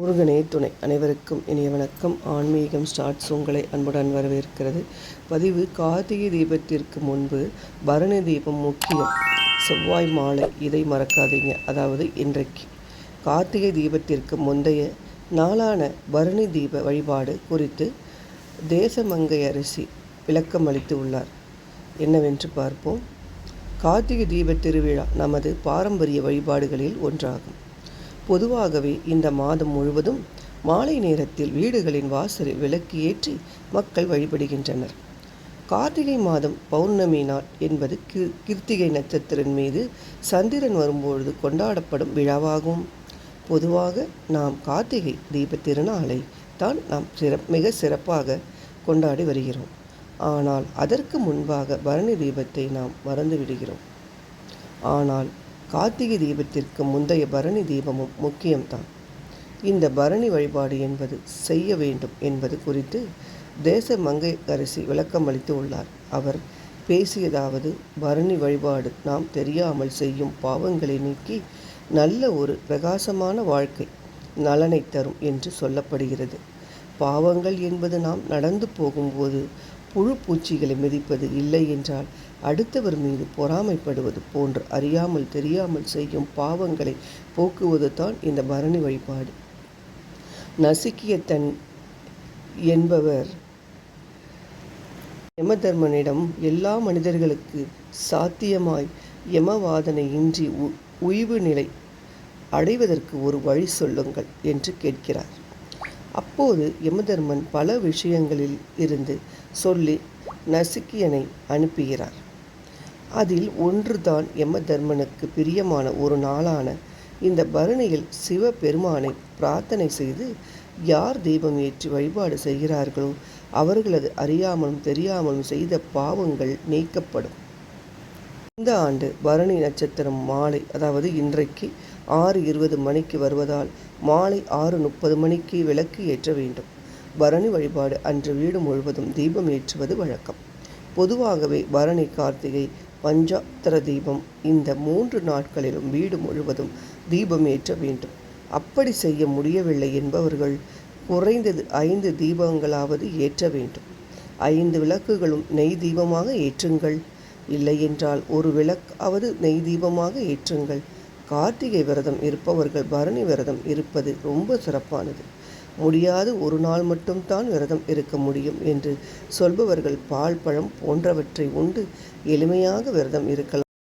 முருகனே துணை. அனைவருக்கும் இனிய வணக்கம். ஆன்மீகம் ஸ்டார்ட்ஸ் உங்களை அன்புடன் வரவேற்கிறது. பதிவு கார்த்திகை தீபத்திற்கு முன்பு பரணி தீபம் முக்கியம். செவ்வாய் மாலை இதை மறக்காதீங்க. அதாவது இன்றைக்கு. கார்த்திகை தீபத்திற்கு முந்தைய நாளான பரணி தீப வழிபாடு குறித்து தேசமங்கை அரிசி விளக்கம் அளித்து உள்ளார். என்னவென்று பார்ப்போம். கார்த்திகை தீப திருவிழா நமது பாரம்பரிய வழிபாடுகளில் ஒன்றாகும். பொதுவாகவே இந்த மாதம் முழுவதும் மாலை நேரத்தில் வீடுகளின் வாசலில் விளக்கு ஏற்றி மக்கள் வழிபடுகின்றனர். கார்த்திகை மாதம் பௌர்ணமி நாள் என்பது கி கிருத்திகை நட்சத்திரன் மீது சந்திரன் வரும்பொழுது கொண்டாடப்படும் விழாவாகும். பொதுவாக நாம் கார்த்திகை தீப திருநாளை தான் நாம் சிறப் மிக சிறப்பாக கொண்டாடி வருகிறோம். ஆனால் அதற்கு முன்பாக பரணி தீபத்தை நாம் மறந்து விடுகிறோம் ஆனால் கார்த்திகை தீபத்திற்கு முந்தைய பரணி தீபமும் முக்கியம்தான். இந்த பரணி வழிபாடு என்பது செய்ய வேண்டும் என்பது குறித்து தேச மங்கை அரசி விளக்கம் அளித்து உள்ளார். அவர் பேசியதாவது பரணி வழிபாடு நாம் தெரியாமல் செய்யும் பாவங்களை நீக்கி நல்ல ஒரு பிரகாசமான வாழ்க்கை நலனை தரும் என்று சொல்லப்படுகிறது. பாவங்கள் என்பது நாம் நடந்து போகும்போது புழு பூச்சிகளை மிதிப்பது இல்லை என்றால் அடுத்தவர் மீது பொறாமைப்படுவது போன்று அறியாமல் தெரியாமல் செய்யும் பாவங்களை போக்குவது தான் இந்த பரணி வழிபாடு. நசுக்கிய தன் என்பவர் யமதர்மனிடம் எல்லா மனிதர்களுக்கு சாத்தியமாய் யமவாதனை இன்றி உய்வு நிலை அடைவதற்கு ஒரு வழி சொல்லுங்கள் என்று கேட்கிறார். அப்போது யமதர்மன் பல விஷயங்களில் இருந்து சொல்லி நசுக்கியனை அனுப்புகிறார். அதில் ஒன்றுதான் யமதர்மனுக்கு பிரியமான ஒரு நாளான இந்த பரணியில் சிவபெருமானை பிரார்த்தனை செய்து யார் தெய்வம் ஏற்றி வழிபாடு செய்கிறார்களோ அவர்களது அறியாமலும் தெரியாமலும் செய்த பாவங்கள் நீக்கப்படும். இந்த ஆண்டு பரணி நட்சத்திரம் மாலை அதாவது இன்றைக்கு ஆறு இருபது மணிக்கு வருவதால் மாலை ஆறு முப்பது மணிக்கு விளக்கு ஏற்ற வேண்டும். பரணி வழிபாடு அன்று வீடு முழுவதும் தீபம் ஏற்றுவது வழக்கம். பொதுவாகவே பரணி கார்த்திகை பஞ்சாத்திர தீபம் இந்த மூன்று நாட்களிலும் வீடு முழுவதும் தீபம் ஏற்ற வேண்டும். அப்படி செய்ய முடியவில்லை என்பவர்கள் குறைந்தது ஐந்து தீபங்களாவது ஏற்ற வேண்டும். ஐந்து விளக்குகளும் நெய் தீபமாக ஏற்றுங்கள். இல்லையென்றால் ஒரு விளக்காவது நெய் தீபமாக ஏற்றுங்கள். கார்த்திகை விரதம் இருப்பவர்கள் பரணி விரதம் இருப்பது ரொம்ப சிறப்பானது. முடியாது ஒரு நாள் மட்டும்தான் விரதம் இருக்க முடியும் என்று சொல்பவர்கள் பால் பழம் போன்றவற்றை உண்டு. எளிமையாக விரதம் இருக்கலாம்.